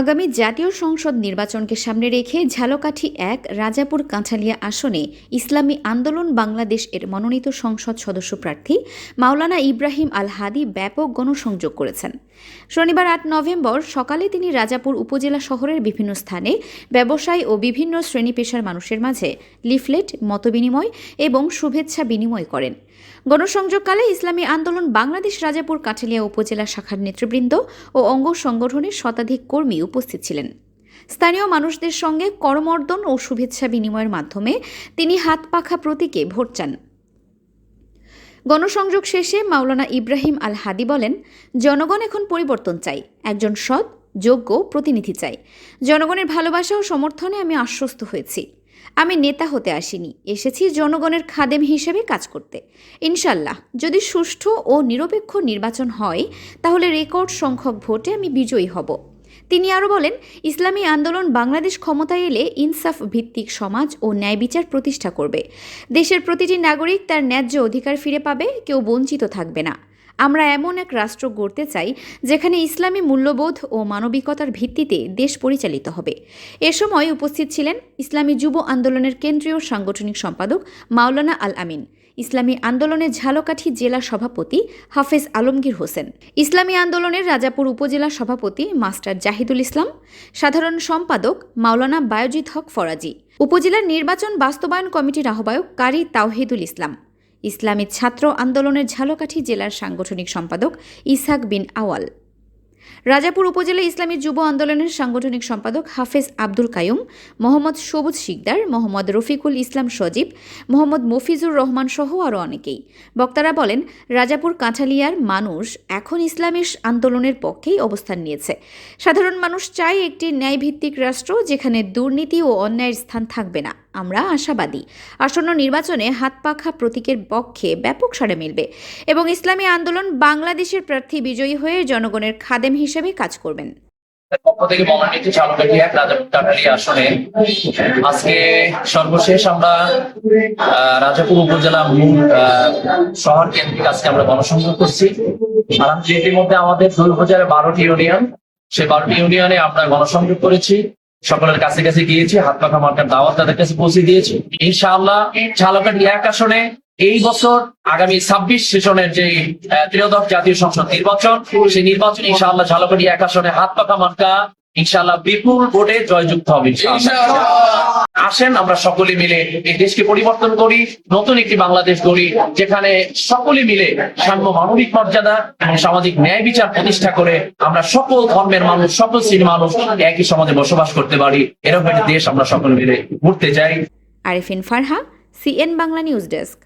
আগামী জাতীয় সংসদ নির্বাচনকে সামনে রেখে ঝালকাঠি এক, রাজাপুর কাঁঠালিয়া আসনে ইসলামী আন্দোলন বাংলাদেশ এর মনোনীত সংসদ সদস্য প্রার্থী মাওলানা ইব্রাহিম আল হাদি ব্যাপক গণসংযোগ করেছেন। শনিবার আট নভেম্বর সকালে তিনি রাজাপুর উপজেলা শহরের বিভিন্ন স্থানে ব্যবসায়ী ও বিভিন্ন শ্রেণি পেশার মানুষের মাঝে লিফলেট, মতবিনিময় এবং শুভেচ্ছা বিনিময় করেন। গণসংযোগকালে ইসলামী আন্দোলন বাংলাদেশ রাজাপুর কাঠালিয়া উপজেলা শাখার নেতৃবৃন্দ ও অঙ্গ সংগঠনের শতাধিক কর্মী উপস্থিত ছিলেন। স্থানীয় মানুষদের সঙ্গে করমর্দন ও শুভেচ্ছা বিনিময়ের মাধ্যমে তিনি হাত পাখা প্রতীকে ভোট চান। গণসংযোগ শেষে মাওলানা ইব্রাহিম আল হাদি বলেন, জনগণ এখন পরিবর্তন চাই। একজন সৎ, যোগ্য প্রতিনিধি চাই। জনগণের ভালোবাসা ও সমর্থনে আমি আশ্বস্ত হয়েছি। আমি নেতা হতে আসিনি। এসেছি জনগণের খাদেম হিসেবে কাজ করতে। ইনশাল্লাহ যদি সুষ্ঠু ও নিরপেক্ষ নির্বাচন হয়, তাহলে রেকর্ড সংখ্যক ভোটে আমি বিজয়ী হব। তিনি আরও বলেন, ইসলামী আন্দোলন বাংলাদেশ ক্ষমতায় এলে ইনসাফ ভিত্তিক সমাজ ও ন্যায় বিচার প্রতিষ্ঠা করবে। দেশের প্রতিটি নাগরিক তার ন্যায্য অধিকার ফিরে পাবে, কেউ বঞ্চিত থাকবে না। আমরা এমন এক রাষ্ট্র গড়তে চাই যেখানে ইসলামী মূল্যবোধ ও মানবিকতার ভিত্তিতে দেশ পরিচালিত হবে। এ সময় উপস্থিত ছিলেন ইসলামী যুব আন্দোলনের কেন্দ্রীয় সাংগঠনিক সম্পাদক মাওলানা আল আমিন, ইসলামী আন্দোলনের ঝালকাঠি জেলা সভাপতি হাফেজ আলমগীর হোসেন, ইসলামী আন্দোলনের রাজাপুর উপজেলা সভাপতি মাস্টার জাহিদুল ইসলাম, সাধারণ সম্পাদক মাওলানা বায়োজিৎ হক ফরাজি, উপজেলার নির্বাচন বাস্তবায়ন কমিটির আহ্বায়ক কারি তাওহিদুল ইসলাম। ইসলামী ছাত্র আন্দোলনের ঝালকাঠি জেলার সাংগঠনিক সম্পাদক ইসাক বিন আওয়াল। রাজাপুর উপজেলা ইসলামী যুব আন্দোলনের সাংগঠনিক সম্পাদক হাফেজ আব্দুল কায়ুম, মোহাম্মদ সবুজ শিকদার, মোহাম্মদ রফিকুল ইসলাম সজীব, মোহাম্মদ মফিজুর রহমান সহ আরও অনেকেই। বক্তারা বলেন, রাজাপুর কাঁঠালিয়ার মানুষ এখন ইসলামী আন্দোলনের পক্ষেই অবস্থান নিয়েছে। সাধারণ মানুষ চায় একটি ন্যায়ভিত্তিক রাষ্ট্র যেখানে দুর্নীতি ও অন্যায়ের স্থান থাকবে না। আমরা আশাবাদী। আসন্ন নির্বাচনে হাত পাখা প্রতীকের পক্ষে ব্যাপক সাড়া মিলবে এবং ইসলামী আন্দোলন বাংলাদেশের প্রার্থী বিজয়ী হয়ে জনগণের খাদেম হিসেবে কাজ করবেন। পক্ষ থেকে মনোনীত আসনে আজকে সর্বশেষ আমরা রাজাপুর উপজেলা মূল শহর কেন্দ্রিক আজকে আমরা গণসংযোগ করছি। আলহামদুলিল্লাহ ইতিমধ্যে আমাদের দুই হাজার বারোটি ইউনিয়ন, সেই বারোটি ইউনিয়নে আমরা গণসংযোগ করেছি। সকলের কাছে কাছে গিয়েছি, হাত পাখা মার্কার দাওয়াত তাদের কাছে পৌঁছে দিয়েছি। ইনশাআল্লাহ ঝালকাঠি এক আসনে এই বছর আগামী ছাব্বিশ সেশনের যে ত্রয়োদশ জাতীয় সংসদ নির্বাচন, সেই নির্বাচন ইনশাআল্লাহ ঝালকাটি এক আসনে হাত পাখা মার্কা ইনশাআল্লাহ বিপুল ভোটে জয়যুক্ত হবে আসেন আমরা সকলে মিলে এই দেশকে পরিবর্তন করি নতুন একটি বাংলাদেশ গড়ি যেখানে সকলে মিলে সাম্য মানবিক মর্যাদা এবং সামাজিক ন্যায় বিচার প্রতিষ্ঠা করে আমরা সকল ধর্মের মানুষ সকল শ্রেণির মানুষ একই সমাজে বসবাস করতে পারি। এরকম একটি দেশ আমরা সকলে মিলে ঘুরতে চাই। Arifin Farha CN Bangla news desk.